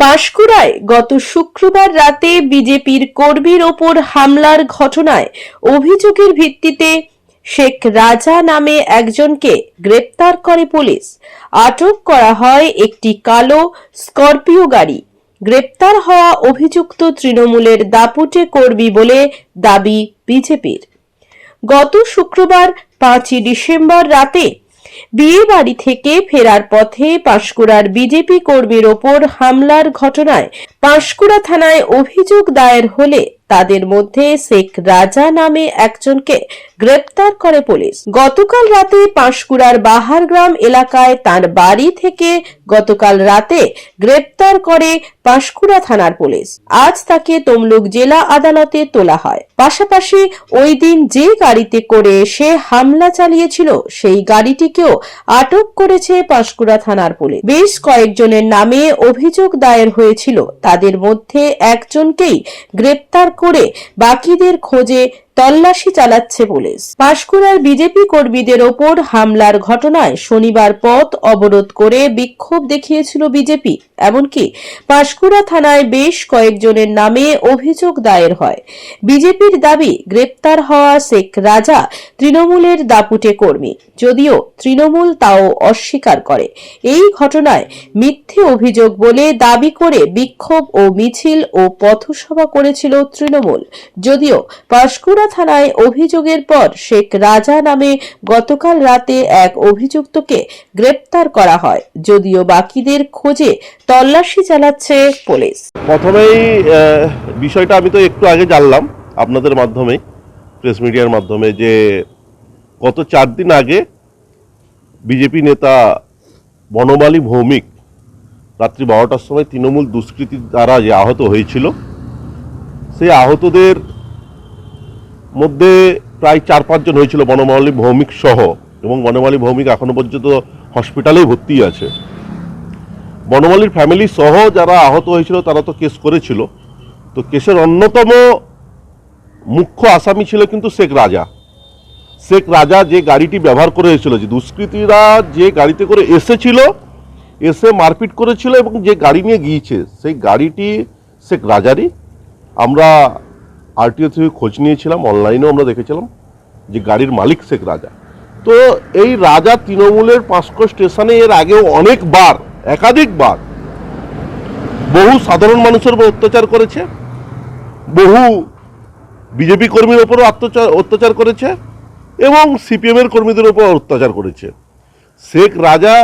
পাঁশকুড়ায় গত শুক্রবার রাতে বিজেপির কর্মীর ওপর হামলার ঘটনায় অভিযোগের ভিত্তিতে শেখ রাজা নামে একজনকে গ্রেপ্তার করে পুলিশ। আটক করা হয় একটি কালো স্করপিও গাড়ি। গ্রেপ্তার হওয়া অভিযুক্ত তৃণমূলের দাপুটে কর্মী বলে দাবি বিজেপির। গত শুক্রবার পাঁচই ডিসেম্বর রাতে বিয়ে বাড়ি থেকে ফেরার পথে পাঁশকুড়ার বিজেপি কর্মীর ওপর হামলার ঘটনায় পাঁশকুড়া থানায় অভিযোগ দায়ের হলে তাদের মধ্যে শেখ রাজা নামে একজনকে গ্রেপ্তার করে পুলিশ। গতকাল রাতে পাঁশকুড়ার বাহারগ্রাম এলাকায় তার বাড়ি থেকে গতকাল রাতে গ্রেপ্তার করে পাঁশকুড়া থানার পুলিশ। আজ তাকে তমলুক জেলা আদালতে তোলা হয়। পাশাপাশি ওই দিন যে গাড়িতে করে সে হামলা চালিয়েছিল, সেই গাড়িটিকেও আটক করেছে পাঁশকুড়া থানার পুলিশ। বেশ কয়েকজনের নামে অভিযোগ দায়ের হয়েছিল। তাদের মধ্যে একজনকেই গ্রেপ্তার করে বাকিদের খোঁজে তল্লাশি চালাচ্ছে পুলিশ। পাঁশকুড়ার বিজেপি কর্মীদের ওপর হামলার ঘটনায় শনিবার পথ অবরোধ করে বিক্ষোভ দেখিয়েছিল বিজেপি। এমনকি পাঁশকুড়া থানায় বেশ কয়েকজনের নামে অভিযোগ দায়ের হয়। বিজেপির দাবি, গ্রেপ্তার হওয়া শেখ রাজা তৃণমূলের দাপুটে কর্মী। যদিও তৃণমূল তাও অস্বীকার করে। এই ঘটনায় মিথ্যে অভিযোগ বলে দাবি করে বিক্ষোভ ও মিছিল ও পথসভা করেছিল তৃণমূল। যদিও পাঁশকুড়া থানায় অভিযোগের পর শেখ রাজা নামে গতকাল রাতে এক অভিযুক্তকে গ্রেপ্তার করা হয়। যদিও বাকিদের খোঁজে তল্লাশি চালাচ্ছে পুলিশ। প্রথমেই বিষয়টা আমি তো একটু আগে জানলাম আপনাদের মাধ্যমে প্রেস মিডিয়ার মাধ্যমে যে গত চার দিন আগে বিজেপি নেতা বনমালী ভৌমিক রাত্রি বারোটার সময় তৃণমূল দুষ্কৃতির দ্বারা যে আহত হয়েছিল, সেই আহতদের মধ্যে প্রায় চার, পাঁচজন হয়েছিল বনমালী ভৌমিক সহ, এবং বনমালী ভৌমিক এখনও পর্যন্ত হসপিটালেই ভর্তি আছে। বনমালীর ফ্যামিলি সহ যারা আহত হয়েছিল, তারা তো কেস করেছিল। তো কেসের অন্যতম মুখ্য আসামি ছিল কিন্তু শেখ রাজা। শেখ রাজা যে গাড়িটি ব্যবহার করে এসেছিল, যে দুষ্কৃতীরা যে গাড়িতে করে এসেছিল, এসে মারপিট করেছিল এবং যে গাড়ি নিয়ে গিয়েছে, সেই গাড়িটি শেখ রাজারই। আমরা আরটিও থেকে খোঁজ নিয়েছিলাম অনলাইনেও আমরা দেখেছিলাম যে গাড়ির মালিক শেখ রাজা। তো এই রাজা তৃণমূলের পাঁচকো স্টেশনে এর আগেও অনেকবার, একাধিকবার বহু সাধারণ মানুষের উপর অত্যাচার করেছে, বহু বিজেপি কর্মীর ওপরও অত্যাচার অত্যাচার করেছে এবং সিপিএমের কর্মীদের উপর অত্যাচার করেছে। শেখ রাজা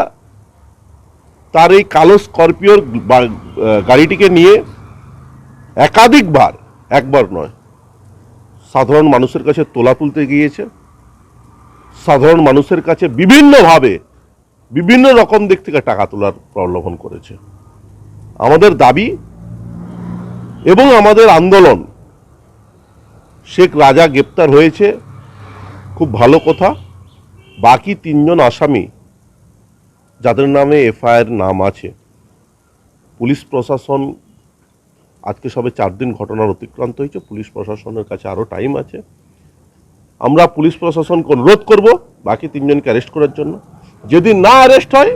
তার এই কালো স্করপিওর গাড়িটিকে নিয়ে একাধিকবার, একবার নয় সাধারণ মানুষের কাছে তোলা তুলতে গিয়েছে। সাধারণ মানুষের কাছে বিভিন্নভাবে বিভিন্ন রকম দিক থেকে টাকা তোলার প্রলোভন করেছে। আমাদের দাবি এবং আমাদের আন্দোলন, শেখ রাজা গ্রেপ্তার হয়েছে, খুব ভালো কথা। বাকি তিনজন আসামি, যাদের নামে এফআইআর নাম আছে, পুলিশ প্রশাসন আজকে সবে চার দিন ঘটনার অতিক্রান্ত হয়েছে, পুলিশ প্রশাসনের কাছে আরও টাইম আছে। আমরা পুলিশ প্রশাসনকে অনুরোধ করব, বাকি তিনজনকে অ্যারেস্ট করার জন্য। যদি না অ্যারেস্ট হয়,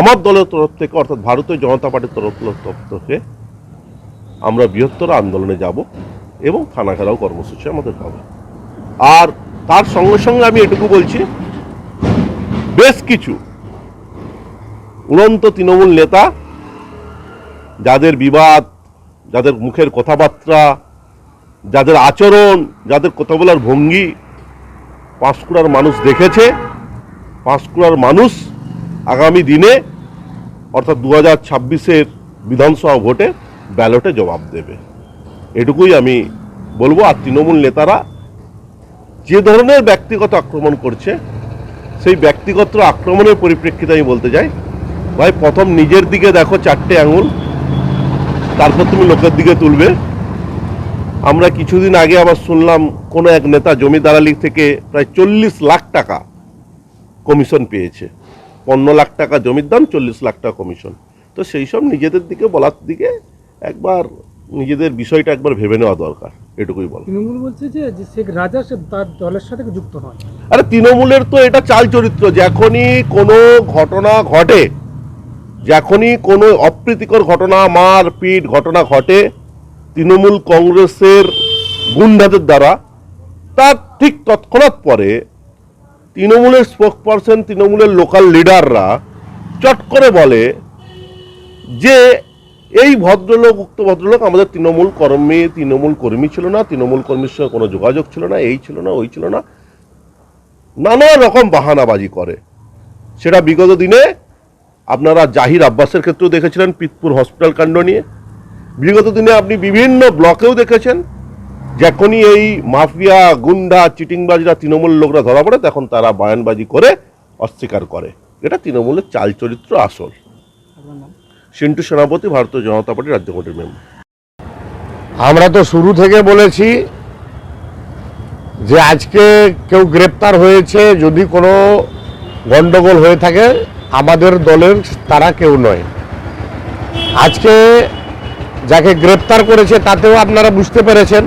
আমার দলের তরফ থেকে, অর্থাৎ ভারতীয় জনতা পার্টির তরফ থেকে আমরা বৃহত্তর আন্দোলনে যাব এবং থানা কর্মসূচি আমাদের হবে। আর তার সঙ্গে সঙ্গে আমি এটুকু বলছি, বেশ কিছু উড়ন্ত তৃণমূল নেতা যাদের বিবাদ, যাদের মুখের কথাবার্তা, যাদের আচরণ, যাদের কথা বলার ভঙ্গি, পাঁশকুড়ার মানুষ দেখেছে, পাঁশকুড়ার মানুষ আগামী দিনে, অর্থাৎ দু হাজার ছাব্বিশের বিধানসভা ভোটে ব্যালটে জবাব দেবে। এটুকুই আমি বলব, আর তৃণমূল নেতারা যে ধরনের ব্যক্তিগত আক্রমণ করছে, সেই ব্যক্তিগত আক্রমণের পরিপ্রেক্ষিতে আমি বলতে চাই, ভাই, প্রথম নিজের দিকে দেখো চারটে আঙুল তারপর তুমি লোকের দিকে তুলবে। আমরা কিছুদিন আগে আবার শুনলাম কোনো এক নেতা জমি দালালি থেকে প্রায় চল্লিশ লাখ টাকা কমিশন পেয়েছে। পনেরো লাখ টাকা জমির দাম চল্লিশ লাখ টাকা কমিশন। তো সেই সব নিজেদের দিকে বলার দিকে একবার নিজেদের বিষয়টা একবার ভেবে নেওয়া দরকার এটুকুই বল তৃণমূল বলছে যে যে শেখ রাজা সে তার দলের সাথে যুক্ত নয়। আরে তৃণমূলের তো এটা চাল চরিত্র যখনই কোনো ঘটনা ঘটে যখনই কোনো অপ্রীতিকর ঘটনা মারপিট ঘটনা ঘটে, তৃণমূল কংগ্রেসের গুন্ডাদের দ্বারা, তার ঠিক তৎক্ষণাৎ পরে তৃণমূলের স্পোক পারসন তৃণমূলের লোকাল লিডাররা চট করে বলে যে, এই ভদ্রলোক, উক্ত ভদ্রলোক আমাদের তৃণমূল কর্মী তৃণমূল কর্মী ছিল না, তৃণমূল কর্মীর সঙ্গে কোনো যোগাযোগ ছিল না, এই ছিল না, ওই ছিল না। নানা রকম বাহানাবাজি করে। সেটা বিগত দিনে আপনারা জাহির আব্বাসের ক্ষেত্রেও দেখেছিলেন, পিতপুর হসপিটাল কাণ্ড নিয়ে। বিগত দিনে আপনি বিভিন্ন ব্লকেও দেখেছেন, যখনই এই মাফিয়া, গুন্ডা, চিটিংবাজরা, তৃণমূল লোকরা ধরা পড়ে, তখন তারা বয়ানবাজি করে অস্বীকার করে। এটা তৃণমূলের চাল চরিত্র আসল। সিন্টু সেনাপতি, ভারতীয় জনতা পার্টি রাজ্য কমিটির মেম্বার। আমরা তো শুরু থেকে বলেছি যে আজকে কেউ গ্রেপ্তার হয়েছে, যদি কোনো গন্ডগোল হয়ে থাকে আমাদের দলের তারা কেউ নয়। আজকে যাকে গ্রেপ্তার করেছে তাতেও আপনারা বুঝতে পেরেছেন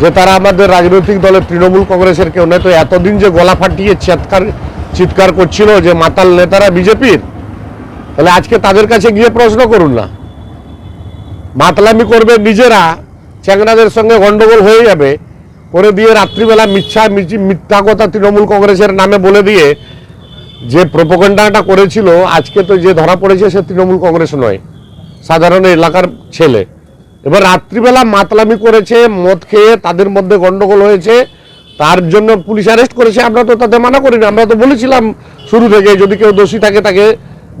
যে তারা আমাদের রাজনৈতিক দলের তৃণমূল কংগ্রেসের কেউ নয়। তো এতদিন যে গলা ফাটিয়ে চিৎকার চিৎকার করছিল যে মাতাল নেতারা বিজেপির, তাহলে আজকে তাদের কাছে গিয়ে প্রশ্ন করুন না। মাতলামি করবে নিজেরা চ্যাংড়াদের সঙ্গে গন্ডগোল হয়ে যাবে, করে দিয়ে রাত্রিবেলা মিথ্যা মিথ্যা কথা তৃণমূল কংগ্রেসের নামে বলে দিয়ে যে প্রোপোগেন্ডাটা করেছিল, আজকে তো যে ধরা পড়েছে সে তৃণমূল কংগ্রেস নয়, সাধারণ এলাকার ছেলে। এবার রাত্রিবেলা মাতলামি করেছে, মদ খেয়ে তাদের মধ্যে গন্ডগোল হয়েছে, তার জন্য পুলিশ অ্যারেস্ট করেছে, আমরা তো তাদের মানা করিনি, আমরা তো বলেছিলাম শুরু থেকে যদি কেউ দোষী থাকে তাকে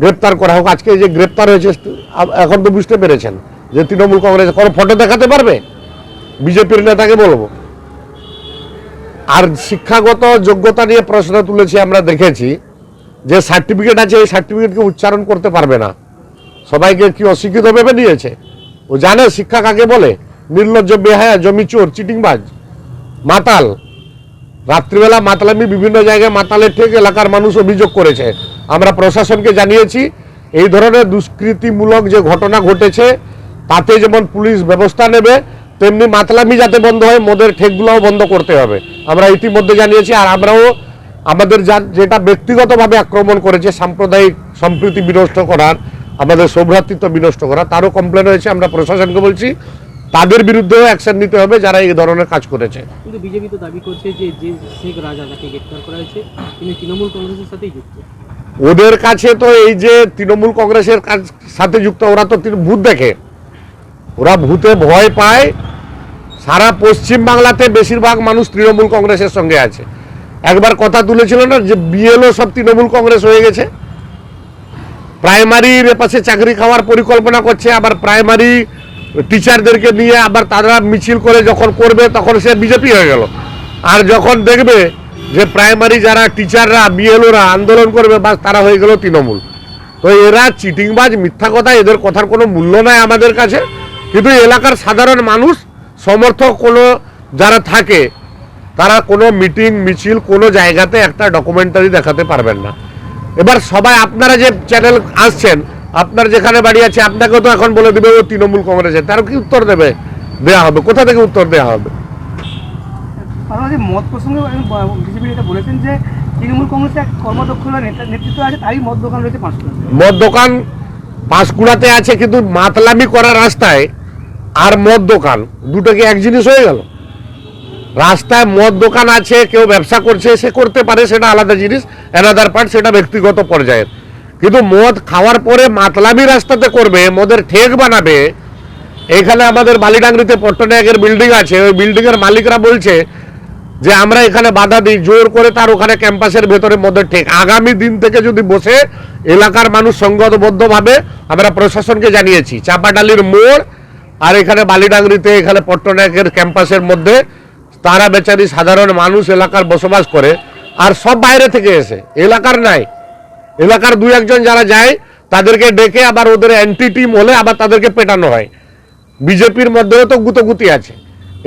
গ্রেপ্তার করা হোক। আজকে যে গ্রেপ্তার হয়েছে, এখন তো বুঝতে পেরেছেন যে তৃণমূল কংগ্রেস কোনো ফটো দেখাতে পারবে? বিজেপির নেতাকে বলব। আর শিক্ষাগত যোগ্যতা নিয়ে প্রশ্ন তুলেছি, আমরা দেখেছি যে সার্টিফিকেট আছে, এই সার্টিফিকেটকে উচ্চারণ করতে পারবে না। সবাইকে কি অশিক্ষিত ভেবে নিয়েছে ও জানে শিক্ষা কাকে বলে? নির্লজ্জ, বেহায়া, জমি চোর, চিটিংবাজ, মাতাল। রাত্রিবেলা মাতালামি বিভিন্ন জায়গায় মাতালের ঠেক এলাকার মানুষ অভিযোগ করেছে। আমরা প্রশাসনকে জানিয়েছি, এই ধরনের দুষ্কৃতিমূলক যে ঘটনা ঘটেছে, তাতে যেমন পুলিশ ব্যবস্থা নেবে, তেমনি মাতলামি যাতে বন্ধ হয়, মদের ঠেকগুলোও বন্ধ করতে হবে। আমরা ইতিমধ্যে জানিয়েছি, আর আমরাও আমাদের যা- যেটা ব্যক্তিগতভাবে আক্রমণ করেছে সাম্প্রদায়িক সম্প্রীতি বিনষ্ট করার আমাদের সৌভ্রাতৃত্ব বিনষ্ট করা তারও কমপ্লেন হয়েছে আমরা প্রশাসনকে বলছি তাদের বিরুদ্ধেও অ্যাকশন নিতে হবে যারা এই ধরনের কাজ করেছে। কিন্তু বিজেপি তো দাবি করছে যে যে শেখ রাজা যাকে গ্রেপ্তার করা হয়েছে তিনি তৃণমূল কংগ্রেসের সাথেই যুক্ত। ওদের কাছে তো এই যে তৃণমূল কংগ্রেসের কাজ- সাথে যুক্ত ওরা তো ভূত দেখে। ওরা ভূতে ভয় পায়। সারা পশ্চিম বাংলাতে বেশিরভাগ মানুষ তৃণমূল কংগ্রেসের সঙ্গে আছে। একবার কথা তুলেছিল না যে বিএলও সব তৃণমূল কংগ্রেস হয়ে গেছে। প্রাইমারির পাশে চাকরি খাওয়ার পরিকল্পনা করছে, আবার প্রাইমারি টিচারদেরকে নিয়ে আবার তারা মিছিল করে যখন করবে তখন সে বিজেপি হয়ে গেল। আর যখন দেখবে যে প্রাইমারি যারা টিচাররা বিএলওরা আন্দোলন করবে বা তারা হয়ে গেল তৃণমূল। তো এরা চিটিংবাজ, মিথ্যা কথা, এদের কথার কোনো মূল্য নাই আমাদের কাছে। কিন্তু এলাকার সাধারণ মানুষ, সমর্থক কোনো যারা থাকে তারা কোনো মিটিং মিছিল কোনো জায়গাতে একটা ডকুমেন্টারি দেখাতে পারবেন না। এবার সবাই আপনারা যে চ্যানেল আসছেন আপনার যেখানে বাড়ি আছে আপনাকেও তো এখন বলে দেবে ও তৃণমূল কংগ্রেসের। তার কি উত্তর দেবে? দেওয়া হবে। কোথা থেকে উত্তর দেওয়া হবে? প্রসঙ্গে বিজেপি বলেছেন যে তৃণমূল কংগ্রেসের নেতৃত্ব আছে তারই মদ দোকান রয়েছে মদ দোকান পাঁশকুড়াতে আছে কিন্তু মাতলামি করা রাস্তায় আর মদ দোকান দুটো কি এক জিনিস হয়ে গেল? রাস্তায় মদ দোকান আছে, কেউ ব্যবসা করছে, সে করতে পারে, সেটা আলাদা জিনিস। অ্যানাদার পার্ট সেটা ব্যক্তিগত পর্যায়ের। কিন্তু মদ খাওয়ার পরে মাতলামি রাস্তাতে করবে, মদের ঠেক বানাবে, এখানে আমাদের বালিডাংরিতে পট্টনায়কের বিল্ডিং আছে, ওই বিল্ডিংয়ের মালিকরা বলছে যে, আমরা এখানে বাধা দিই, জোর করে তার ওখানে ক্যাম্পাসের ভেতরে মধ্যে ঠেক। আগামী দিন থেকে যদি বসে এলাকার মানুষ সংগতবদ্ধভাবে আমরা প্রশাসনকে জানিয়েছি, চাপাডালির মোড় আর এখানে বালিডাংরিতে এখানে পট্টনায়কের ক্যাম্পাসের মধ্যে তারা বেচারি সাধারণ মানুষ এলাকার বসবাস করে, আর সব বাইরে থেকে এসে, এলাকার নাই। এলাকার দুই একজন যারা যায়, তাদেরকে ডেকে আবার ওদের অ্যান্টি টিম হলে আবার তাদেরকে পেটানো হয়। বিজেপির মধ্যেও তো গুতগুতি আছে।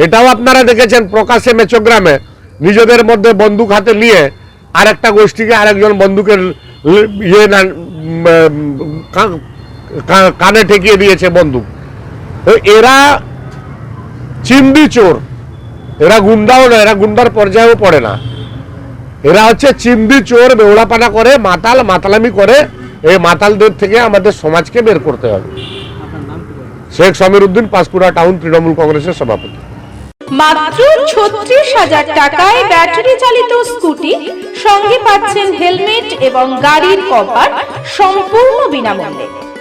এটাও আপনারা দেখেছেন প্রকাশ্যে মেচোগ্রামে। নিজেদের মধ্যে বন্দুক হাতে নিয়ে আরেকটা গোষ্ঠীকে আরেকজন বন্দুকের ইয়ে কানে ঠেকিয়ে দিয়েছে বন্দুক। এরা চিমডি চোর। এরা গুন্ডাও না এরা গুন্ডার পর্যায়েও পড়ে না। এরা হচ্ছে চিমডি চোর বেউড়াপানা করে মাতাল মাতালামি করে। এই মাতালদের থেকে আমাদের সমাজকে বের করতে হবে। শেখ সমীর উদ্দিন পাঁশকুড়া টাউন তৃণমূল কংগ্রেসের সভাপতি। মাত্র ছত্রিশ হাজার টাকায় ব্যাটারি চালিত স্কুটি সঙ্গে পাচ্ছেন হেলমেট এবং গাড়ির কভার সম্পূর্ণ বিনামূল্যে।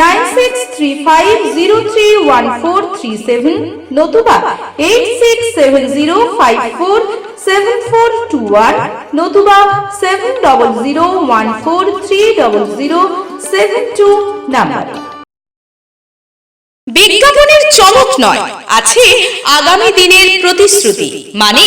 nine six three five zero three one four three seven নতুবা eight six seven zero five four seven four two one নতুবা seven double zero one four three double zero seven two number. বিজ্ঞাপনের চমক নয়, আছে আগামী দিনের প্রতিশ্রুতি মানে